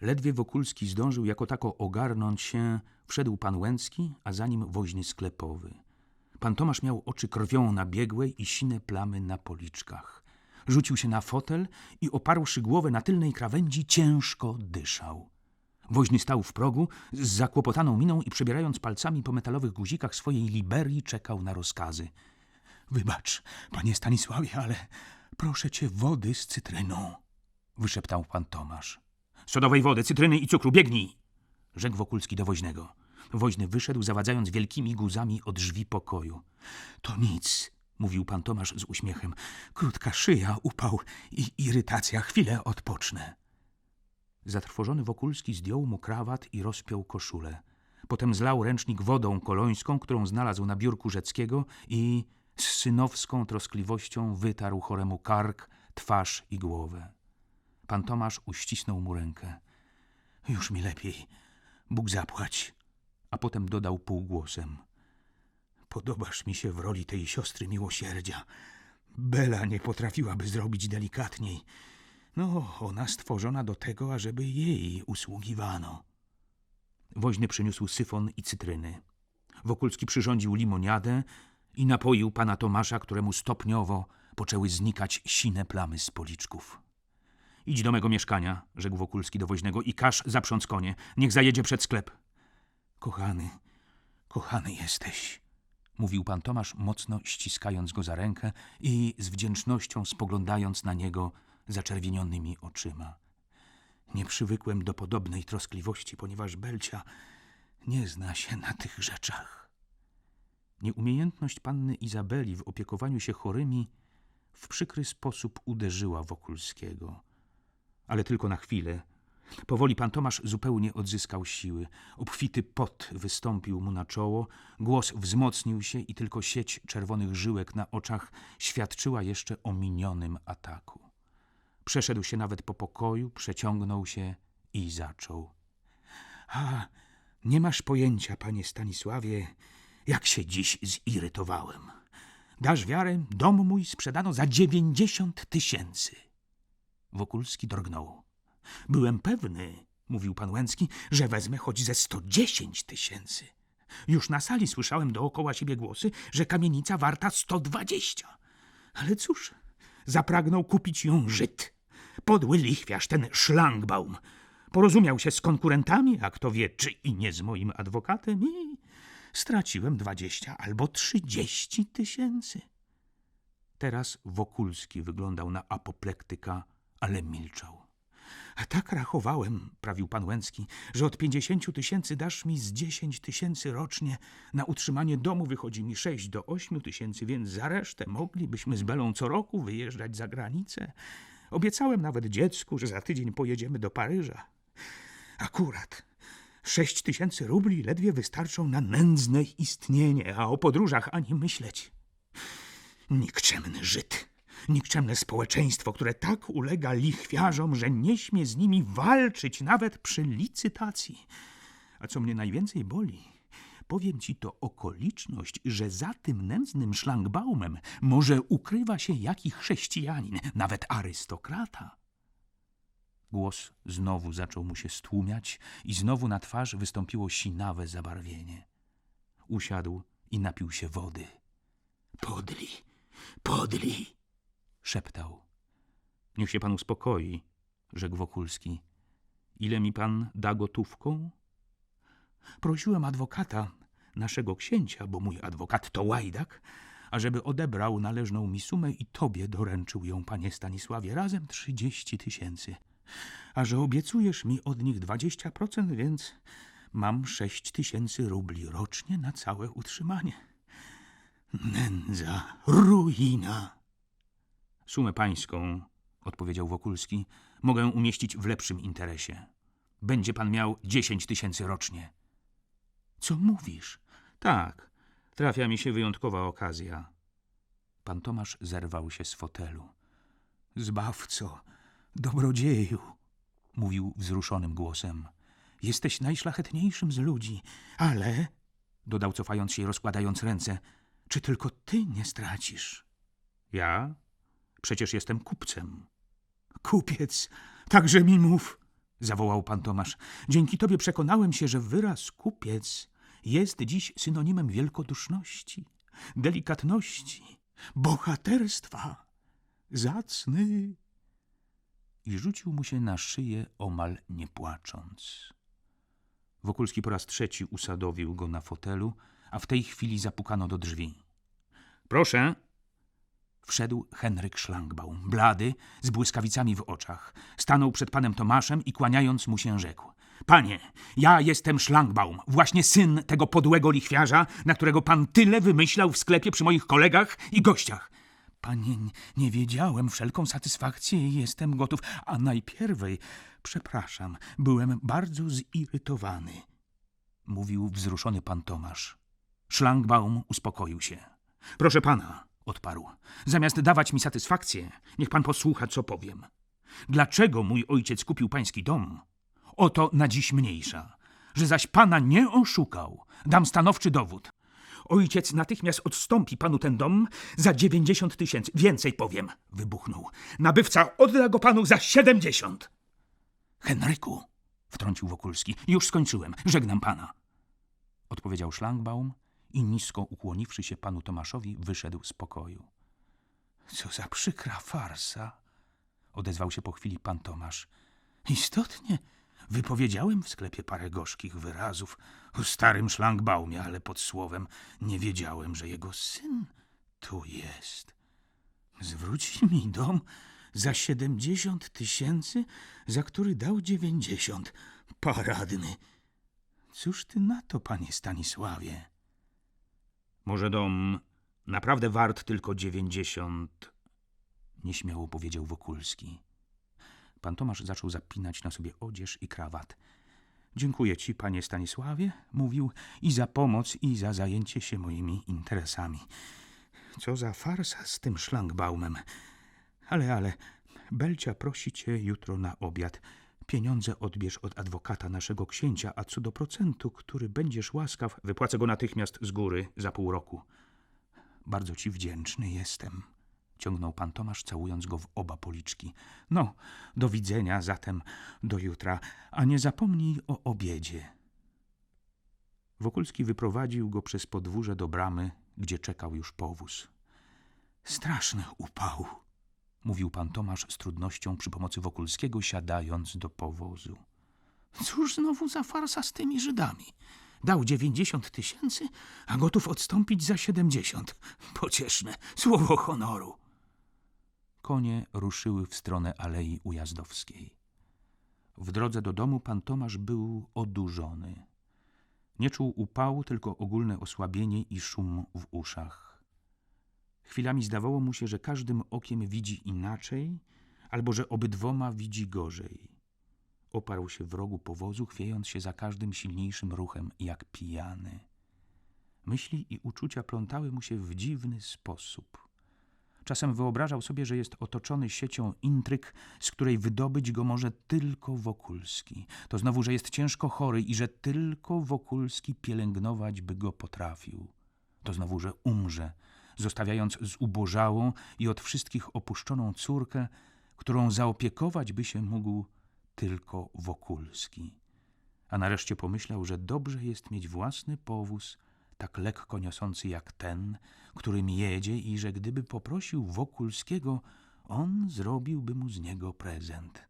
Ledwie Wokulski zdążył jako tako ogarnąć się, wszedł pan Łęcki, a za nim woźny sklepowy. Pan Tomasz miał oczy krwią nabiegłe i sine plamy na policzkach. Rzucił się na fotel i oparłszy głowę na tylnej krawędzi, ciężko dyszał. Woźny stał w progu z zakłopotaną miną i przebierając palcami po metalowych guzikach swojej liberii czekał na rozkazy. Wybacz, panie Stanisławie, ale proszę cię wody z cytryną, wyszeptał pan Tomasz. Sodowej wody, cytryny i cukru, biegnij! rzekł Wokulski do woźnego. Woźny wyszedł, zawadzając wielkimi guzami od drzwi pokoju. To nic, mówił pan Tomasz z uśmiechem. Krótka szyja, upał i irytacja. Chwilę odpocznę. Zatrwożony Wokulski zdjął mu krawat i rozpiął koszulę. Potem zlał ręcznik wodą kolońską, którą znalazł na biurku Rzeckiego i z synowską troskliwością wytarł choremu kark, twarz i głowę. Pan Tomasz uścisnął mu rękę. Już mi lepiej. Bóg zapłać. A potem dodał półgłosem. Podobasz mi się w roli tej siostry miłosierdzia. Bela nie potrafiłaby zrobić delikatniej. No, ona stworzona do tego, ażeby jej usługiwano. Woźny przyniósł syfon i cytryny. Wokulski przyrządził limoniadę i napoił pana Tomasza, któremu stopniowo poczęły znikać sine plamy z policzków. Idź do mego mieszkania, rzekł Wokulski do woźnego i każ zaprząc konie. Niech zajedzie przed sklep. Kochany, kochany jesteś, mówił pan Tomasz, mocno ściskając go za rękę i z wdzięcznością spoglądając na niego zaczerwienionymi oczyma. Nie przywykłem do podobnej troskliwości, ponieważ Belcia nie zna się na tych rzeczach. Nieumiejętność panny Izabeli w opiekowaniu się chorymi w przykry sposób uderzyła Wokulskiego. Ale tylko na chwilę. Powoli pan Tomasz zupełnie odzyskał siły. Obfity pot wystąpił mu na czoło, głos wzmocnił się i tylko sieć czerwonych żyłek na oczach świadczyła jeszcze o minionym ataku. Przeszedł się nawet po pokoju, przeciągnął się i zaczął. A, nie masz pojęcia, panie Stanisławie, jak się dziś zirytowałem. Dasz wiarę, dom mój sprzedano za dziewięćdziesiąt tysięcy. Wokulski drgnął. Byłem pewny, mówił pan Łęcki, że wezmę choć ze sto dziesięć tysięcy. Już na sali słyszałem dookoła siebie głosy, że kamienica warta sto dwadzieścia. Ale cóż, zapragnął kupić ją Żyd. Podły lichwiarz, ten szlangbaum. Porozumiał się z konkurentami, a kto wie, czy i nie z moim adwokatem i straciłem dwadzieścia albo trzydzieści tysięcy. Teraz Wokulski wyglądał na apoplektyka, ale milczał. A tak rachowałem, prawił pan Łęcki, że od pięćdziesięciu tysięcy dasz mi z dziesięć tysięcy rocznie. Na utrzymanie domu wychodzi mi sześć do ośmiu tysięcy, więc za resztę moglibyśmy z Belą co roku wyjeżdżać za granicę. Obiecałem nawet dziecku, że za tydzień pojedziemy do Paryża. Akurat. Sześć tysięcy rubli ledwie wystarczą na nędzne istnienie, a o podróżach ani myśleć. Nikczemny Żyd. Nikczemne społeczeństwo, które tak ulega lichwiarzom, że nie śmie z nimi walczyć nawet przy licytacji. A co mnie najwięcej boli, powiem ci to okoliczność, że za tym nędznym szlangbaumem może ukrywa się jaki chrześcijanin, nawet arystokrata. Głos znowu zaczął mu się stłumiać i znowu na twarz wystąpiło sinawe zabarwienie. Usiadł i napił się wody. Podli, podli, szeptał. Niech się pan uspokoi, rzekł Wokulski. Ile mi pan da gotówką? Prosiłem adwokata, naszego księcia, bo mój adwokat to łajdak, ażeby odebrał należną mi sumę i tobie doręczył ją, panie Stanisławie, razem trzydzieści tysięcy. A że obiecujesz mi od nich dwadzieścia procent, więc mam sześć tysięcy rubli rocznie na całe utrzymanie. Nędza, ruina. Sumę pańską, odpowiedział Wokulski, mogę umieścić w lepszym interesie. Będzie pan miał dziesięć tysięcy rocznie. Co mówisz? Tak, trafia mi się wyjątkowa okazja. Pan Tomasz zerwał się z fotelu. Zbawco, dobrodzieju, mówił wzruszonym głosem. Jesteś najszlachetniejszym z ludzi, ale, dodał cofając się i rozkładając ręce, czy tylko ty nie stracisz? Ja? Przecież jestem kupcem. Kupiec, także mi mów, zawołał pan Tomasz. Dzięki tobie przekonałem się, że wyraz kupiec jest dziś synonimem wielkoduszności, delikatności, bohaterstwa, zacny. I rzucił mu się na szyję, omal nie płacząc. Wokulski po raz trzeci usadowił go na fotelu, a w tej chwili zapukano do drzwi. Proszę. Wszedł Henryk Szlangbaum, blady, z błyskawicami w oczach. Stanął przed panem Tomaszem i kłaniając mu się rzekł. Panie, ja jestem Szlangbaum, właśnie syn tego podłego lichwiarza, na którego pan tyle wymyślał w sklepie przy moich kolegach i gościach. Panie, nie wiedziałem, wszelką satysfakcję jestem gotów, a najpierwej, przepraszam, byłem bardzo zirytowany, mówił wzruszony pan Tomasz. Szlangbaum uspokoił się. Proszę pana, odparł, zamiast dawać mi satysfakcję, niech pan posłucha, co powiem. Dlaczego mój ojciec kupił pański dom? Oto na dziś mniejsza. Że zaś pana nie oszukał, dam stanowczy dowód. Ojciec natychmiast odstąpi panu ten dom za dziewięćdziesiąt tysięcy. Więcej powiem, wybuchnął. Nabywca odda go panu za siedemdziesiąt. Henryku, wtrącił Wokulski, już skończyłem, żegnam pana. Odpowiedział Szlangbaum i nisko ukłoniwszy się panu Tomaszowi, wyszedł z pokoju. Co za przykra farsa, odezwał się po chwili pan Tomasz. Istotnie, wypowiedziałem w sklepie parę gorzkich wyrazów o starym szlangbaumie, ale pod słowem nie wiedziałem, że jego syn tu jest. Zwróci mi dom za siedemdziesiąt tysięcy, za który dał dziewięćdziesiąt. Paradny. Cóż ty na to, panie Stanisławie? Może dom naprawdę wart tylko dziewięćdziesiąt? Nieśmiało powiedział Wokulski. Pan Tomasz zaczął zapinać na sobie odzież i krawat. Dziękuję ci, panie Stanisławie, mówił, i za pomoc, i za zajęcie się moimi interesami. Co za farsa z tym szlangbaumem. Ale, ale, Belcia prosi cię jutro na obiad. Pieniądze odbierz od adwokata naszego księcia, a co do procentu, który będziesz łaskaw, wypłacę go natychmiast z góry za pół roku. Bardzo ci wdzięczny jestem ciągnął pan Tomasz, całując go w oba policzki. No, do widzenia zatem do jutra, a nie zapomnij o obiedzie. Wokulski wyprowadził go przez podwórze do bramy, gdzie czekał już powóz. Straszny upał, mówił pan Tomasz z trudnością przy pomocy Wokulskiego, siadając do powozu. Cóż znowu za farsa z tymi Żydami? Dał dziewięćdziesiąt tysięcy, a gotów odstąpić za siedemdziesiąt. Pocieszne, słowo honoru. Konie ruszyły w stronę Alei Ujazdowskiej. W drodze do domu pan Tomasz był odurzony. Nie czuł upału, tylko ogólne osłabienie i szum w uszach. Chwilami zdawało mu się, że każdym okiem widzi inaczej, albo że obydwoma widzi gorzej. Oparł się w rogu powozu, chwiejąc się za każdym silniejszym ruchem, jak pijany. Myśli i uczucia plątały mu się w dziwny sposób. Czasem wyobrażał sobie, że jest otoczony siecią intryg, z której wydobyć go może tylko Wokulski. To znowu, że jest ciężko chory i że tylko Wokulski pielęgnować by go potrafił. To znowu, że umrze, zostawiając zubożałą i od wszystkich opuszczoną córkę, którą zaopiekować by się mógł tylko Wokulski. A nareszcie pomyślał, że dobrze jest mieć własny powóz, tak lekko niosący jak ten, którym jedzie i że gdyby poprosił Wokulskiego, on zrobiłby mu z niego prezent.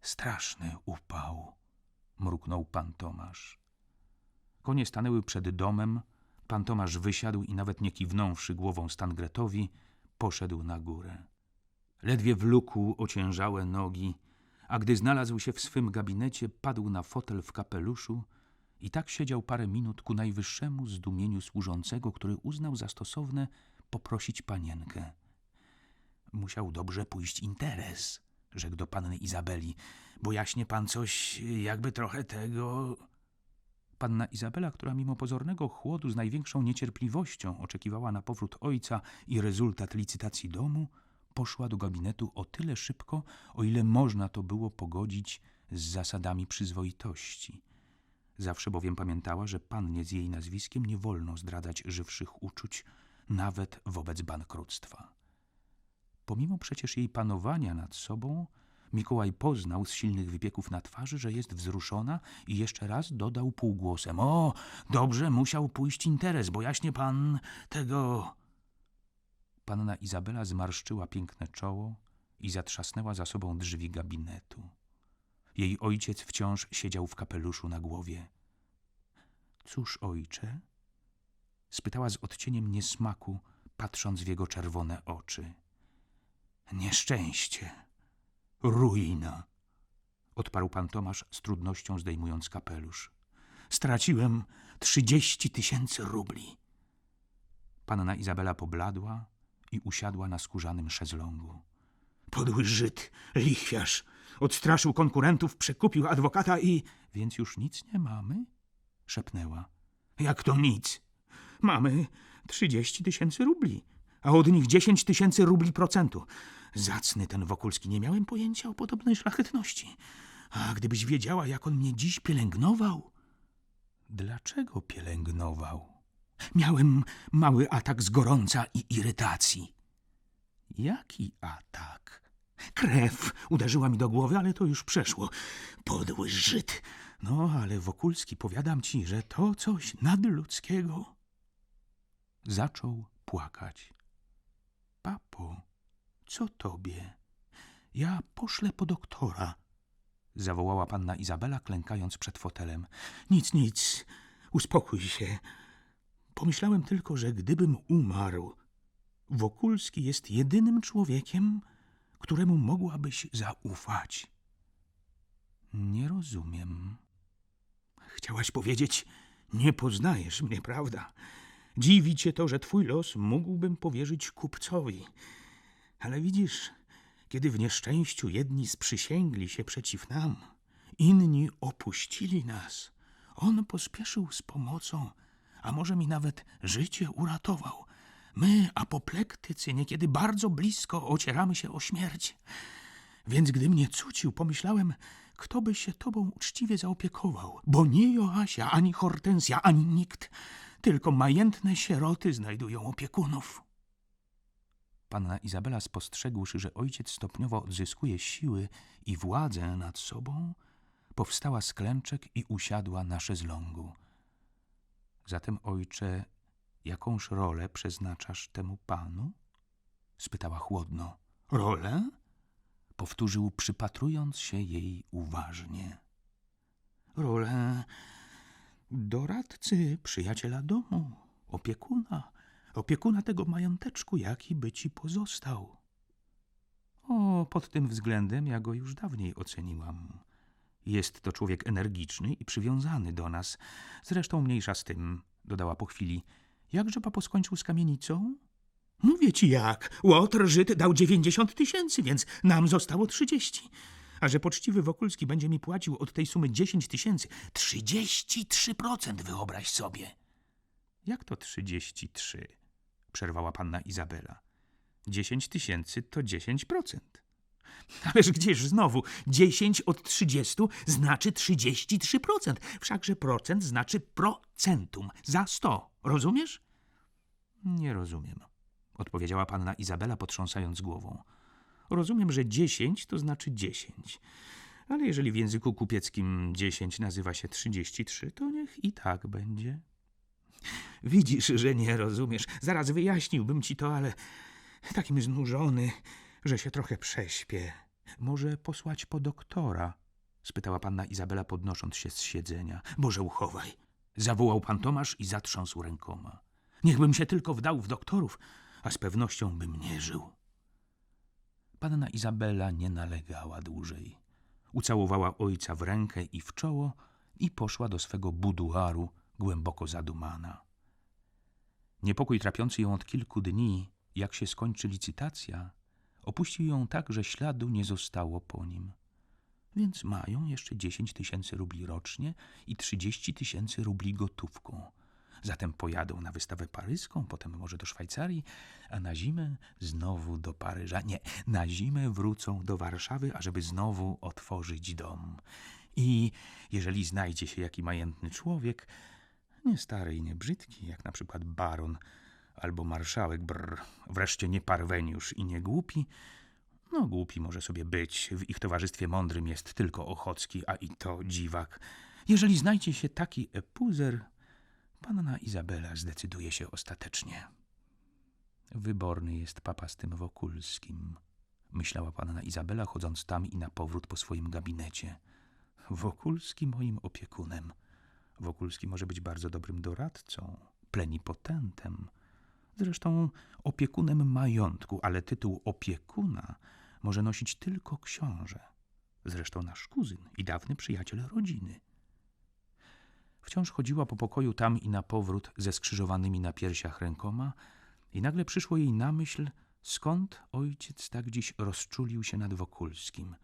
Straszny upał, mruknął pan Tomasz. Konie stanęły przed domem, pan Tomasz wysiadł i nawet nie kiwnąwszy głową Stangretowi, poszedł na górę. Ledwie wlókł ociężałe nogi, a gdy znalazł się w swym gabinecie, padł na fotel w kapeluszu i tak siedział parę minut ku najwyższemu zdumieniu służącego, który uznał za stosowne poprosić panienkę. Musiał dobrze pójść interes, rzekł do panny Izabeli, bo jaśnie pan coś, jakby trochę tego... Panna Izabela, która mimo pozornego chłodu z największą niecierpliwością oczekiwała na powrót ojca i rezultat licytacji domu, poszła do gabinetu o tyle szybko, o ile można to było pogodzić z zasadami przyzwoitości. Zawsze bowiem pamiętała, że pannie z jej nazwiskiem nie wolno zdradzać żywszych uczuć, nawet wobec bankructwa. Pomimo przecież jej panowania nad sobą, Mikołaj poznał z silnych wypieków na twarzy, że jest wzruszona i jeszcze raz dodał półgłosem. O, dobrze musiał pójść interes, bo jaśnie pan tego... Panna Izabela zmarszczyła piękne czoło i zatrzasnęła za sobą drzwi gabinetu. Jej ojciec wciąż siedział w kapeluszu na głowie. Cóż, ojcze? spytała z odcieniem niesmaku, patrząc w jego czerwone oczy. Nieszczęście, ruina, odparł pan Tomasz z trudnością zdejmując kapelusz. Straciłem trzydzieści tysięcy rubli. Panna Izabela pobladła i usiadła na skórzanym szezlongu. Podły Żyd, lichwiarz, odstraszył konkurentów, przekupił adwokata i... Więc już nic nie mamy? szepnęła. Jak to nic? Mamy trzydzieści tysięcy rubli, a od nich dziesięć tysięcy rubli procentu. Zacny ten Wokulski, nie miałem pojęcia o podobnej szlachetności. A gdybyś wiedziała, jak on mnie dziś pielęgnował... Dlaczego pielęgnował? Miałem mały atak z gorąca i irytacji. Jaki atak? Krew uderzyła mi do głowy, ale to już przeszło. Podły Żyd. No, ale Wokulski, powiadam ci, że to coś nadludzkiego. Zaczął płakać. Papo, co tobie? Ja poszlę po doktora, zawołała panna Izabela, klękając przed fotelem. Nic, nic, uspokój się. Pomyślałem tylko, że gdybym umarł, Wokulski jest jedynym człowiekiem, któremu mogłabyś zaufać. Nie rozumiem. Chciałaś powiedzieć, nie poznajesz mnie, prawda? Dziwi cię to, że twój los mógłbym powierzyć kupcowi. Ale widzisz, kiedy w nieszczęściu jedni sprzysięgli się przeciw nam, inni opuścili nas, on pospieszył z pomocą, a może mi nawet życie uratował. My, apoplektycy, niekiedy bardzo blisko ocieramy się o śmierć. Więc gdy mnie cucił, pomyślałem, kto by się tobą uczciwie zaopiekował, bo nie Joasia, ani Hortensja, ani nikt, tylko majętne sieroty znajdują opiekunów. Panna Izabela, spostrzegłszy, że ojciec stopniowo odzyskuje siły i władzę nad sobą, powstała z klęczek i usiadła na szezlongu. Zatem, ojcze, jakąż rolę przeznaczasz temu panu? spytała chłodno. Rolę? powtórzył, przypatrując się jej uważnie. Rolę doradcy, przyjaciela domu, opiekuna, opiekuna tego mająteczku, jaki by ci pozostał. O, pod tym względem ja go już dawniej oceniłam. Jest to człowiek energiczny i przywiązany do nas. Zresztą mniejsza z tym, dodała po chwili. Jakże papo skończył z kamienicą? Mówię ci jak. Łotr Żyd dał dziewięćdziesiąt tysięcy, więc nam zostało trzydzieści. A że poczciwy Wokulski będzie mi płacił od tej sumy dziesięć tysięcy, trzydzieści trzy procent wyobraź sobie. Jak to trzydzieści trzy? Przerwała panna Izabela. Dziesięć tysięcy to dziesięć procent. Ależ gdzież znowu? Dziesięć od trzydziestu znaczy trzydzieści trzy procent. Wszakże procent znaczy procentum za sto. Rozumiesz? Nie rozumiem, odpowiedziała panna Izabela, potrząsając głową. Rozumiem, że dziesięć to znaczy dziesięć. Ale jeżeli w języku kupieckim dziesięć nazywa się trzydzieści trzy, to niech i tak będzie. Widzisz, że nie rozumiesz. Zaraz wyjaśniłbym ci to, ale takim znużony, że się trochę prześpię. Może posłać po doktora? spytała panna Izabela, podnosząc się z siedzenia. Boże, uchowaj. Zawołał pan Tomasz i zatrząsł rękoma. Niechbym się tylko wdał w doktorów, a z pewnością bym nie żył. Panna Izabela nie nalegała dłużej. Ucałowała ojca w rękę i w czoło i poszła do swego buduaru, głęboko zadumana. Niepokój trapiący ją od kilku dni, jak się skończy licytacja, opuścił ją tak, że śladu nie zostało po nim. Więc mają jeszcze dziesięć tysięcy rubli rocznie i trzydzieści tysięcy rubli gotówką. Zatem pojadą na wystawę paryską, potem może do Szwajcarii, a na zimę znowu do Paryża. Nie, na zimę wrócą do Warszawy, ażeby znowu otworzyć dom. I jeżeli znajdzie się jaki majętny człowiek, nie stary i nie brzydki, jak na przykład baron albo marszałek, brr, wreszcie nie parweniusz i nie głupi, No, głupi może sobie być. W ich towarzystwie mądrym jest tylko Ochocki, a i to dziwak. Jeżeli znajdzie się taki epuzer, panna Izabela zdecyduje się ostatecznie. Wyborny jest papa z tym Wokulskim, myślała panna Izabela, chodząc tam i na powrót po swoim gabinecie. Wokulski moim opiekunem. Wokulski może być bardzo dobrym doradcą, plenipotentem, zresztą opiekunem majątku, ale tytuł opiekuna może nosić tylko książę, zresztą nasz kuzyn i dawny przyjaciel rodziny. Wciąż chodziła po pokoju tam i na powrót ze skrzyżowanymi na piersiach rękoma i nagle przyszło jej na myśl, skąd ojciec tak dziś rozczulił się nad Wokulskim.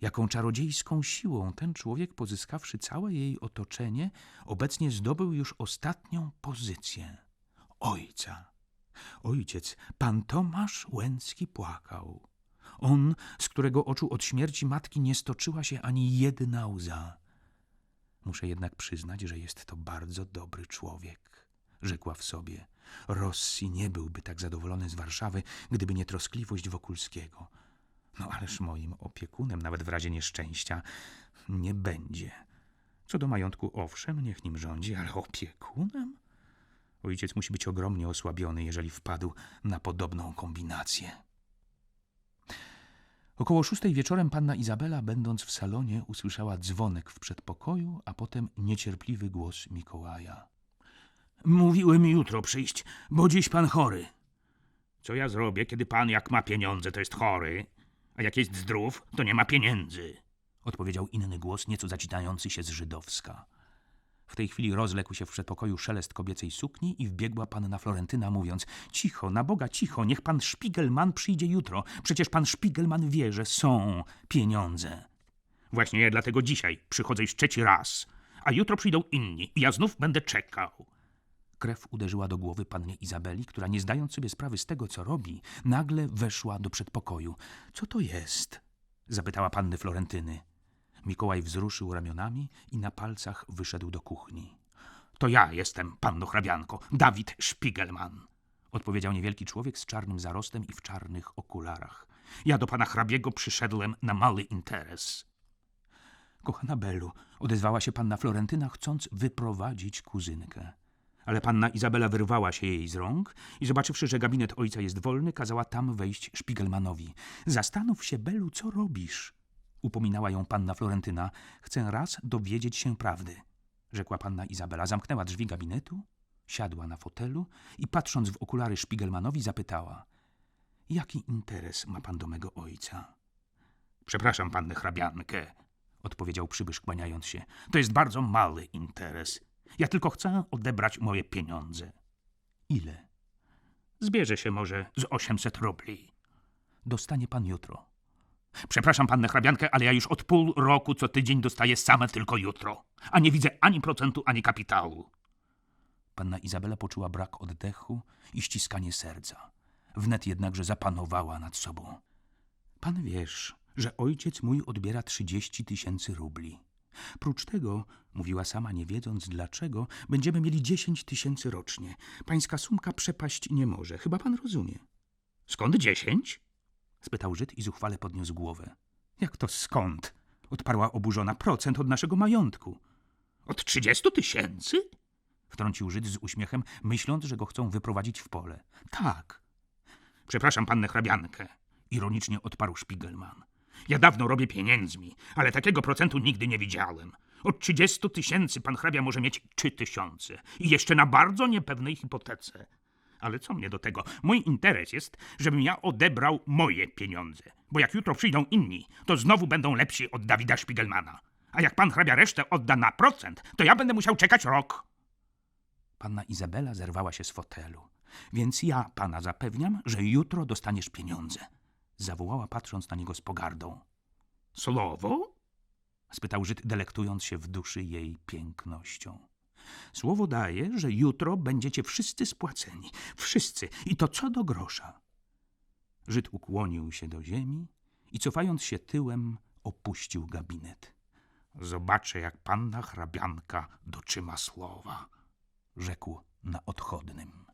Jaką czarodziejską siłą ten człowiek, pozyskawszy całe jej otoczenie, obecnie zdobył już ostatnią pozycję ojca. Ojciec, pan Tomasz Łęcki płakał. On, z którego oczu od śmierci matki nie stoczyła się ani jedna łza. Muszę jednak przyznać, że jest to bardzo dobry człowiek, rzekła w sobie. Rossi nie byłby tak zadowolony z Warszawy, gdyby nie troskliwość Wokulskiego. No ależ moim opiekunem, nawet w razie nieszczęścia, nie będzie. Co do majątku, owszem, niech nim rządzi, ale opiekunem? Ojciec musi być ogromnie osłabiony, jeżeli wpadł na podobną kombinację. Około szóstej wieczorem panna Izabela, będąc w salonie, usłyszała dzwonek w przedpokoju, a potem niecierpliwy głos Mikołaja. Mówiłem jutro przyjść, bo dziś pan chory. Co ja zrobię, kiedy pan jak ma pieniądze, to jest chory, a jak jest zdrów, to nie ma pieniędzy? Odpowiedział inny głos, nieco zacinający się z żydowska. W tej chwili rozległ się w przedpokoju szelest kobiecej sukni i wbiegła panna Florentyna, mówiąc: Cicho, na Boga, cicho, niech pan Szpigelman przyjdzie jutro. Przecież pan Szpigelman wie, że są pieniądze. Właśnie ja dlatego dzisiaj przychodzę już trzeci raz, a jutro przyjdą inni i ja znów będę czekał. Krew uderzyła do głowy pannie Izabeli, która nie zdając sobie sprawy z tego, co robi, nagle weszła do przedpokoju. Co to jest? zapytała panny Florentyny. Mikołaj wzruszył ramionami i na palcach wyszedł do kuchni. To ja jestem, panno hrabianko, Dawid Szpigelman, odpowiedział niewielki człowiek z czarnym zarostem i w czarnych okularach. Ja do pana hrabiego przyszedłem na mały interes. Kochana Belu, odezwała się panna Florentyna, chcąc wyprowadzić kuzynkę. Ale panna Izabela wyrwała się jej z rąk i zobaczywszy, że gabinet ojca jest wolny, kazała tam wejść Szpigelmanowi. Zastanów się, Belu, co robisz? Upominała ją panna Florentyna. Chcę raz dowiedzieć się prawdy, rzekła panna Izabela. Zamknęła drzwi gabinetu, siadła na fotelu i patrząc w okulary Szpigelmanowi zapytała. Jaki interes ma pan do mego ojca? Przepraszam pannę hrabiankę, odpowiedział przybysz kłaniając się. To jest bardzo mały interes. Ja tylko chcę odebrać moje pieniądze. Ile? Zbierze się może z 800 rubli. Dostanie pan jutro. Przepraszam pannę hrabiankę, ale ja już od pół roku co tydzień dostaję same tylko jutro, a nie widzę ani procentu, ani kapitału. Panna Izabela poczuła brak oddechu i ściskanie serca. Wnet jednakże zapanowała nad sobą. Pan wiesz, że ojciec mój odbiera trzydzieści tysięcy rubli. Prócz tego, mówiła sama nie wiedząc dlaczego, będziemy mieli dziesięć tysięcy rocznie. Pańska sumka przepaść nie może, chyba pan rozumie. Skąd dziesięć? Spytał Żyd i zuchwale podniósł głowę. Jak to skąd? odparła oburzona. Procent od naszego majątku. Od trzydziestu tysięcy? wtrącił Żyd z uśmiechem, myśląc, że go chcą wyprowadzić w pole. Tak. Przepraszam pannę hrabiankę, ironicznie odparł Szpigelman. Ja dawno robię pieniędzmi, ale takiego procentu nigdy nie widziałem. Od trzydziestu tysięcy pan hrabia może mieć trzy tysiące i jeszcze na bardzo niepewnej hipotece. Ale co mnie do tego? Mój interes jest, żebym ja odebrał moje pieniądze. Bo jak jutro przyjdą inni, to znowu będą lepsi od Dawida Szpigelmana. A jak pan hrabia resztę odda na procent, to ja będę musiał czekać rok. Panna Izabela zerwała się z fotelu. Więc ja pana zapewniam, że jutro dostaniesz pieniądze. Zawołała, patrząc na niego z pogardą. Słowo? spytał Żyd, delektując się w duszy jej pięknością. Słowo daję, że jutro będziecie wszyscy spłaceni. Wszyscy. I to co do grosza. Żyd ukłonił się do ziemi i cofając się tyłem, opuścił gabinet. Zobaczę, jak panna hrabianka dotrzyma słowa, rzekł na odchodnym.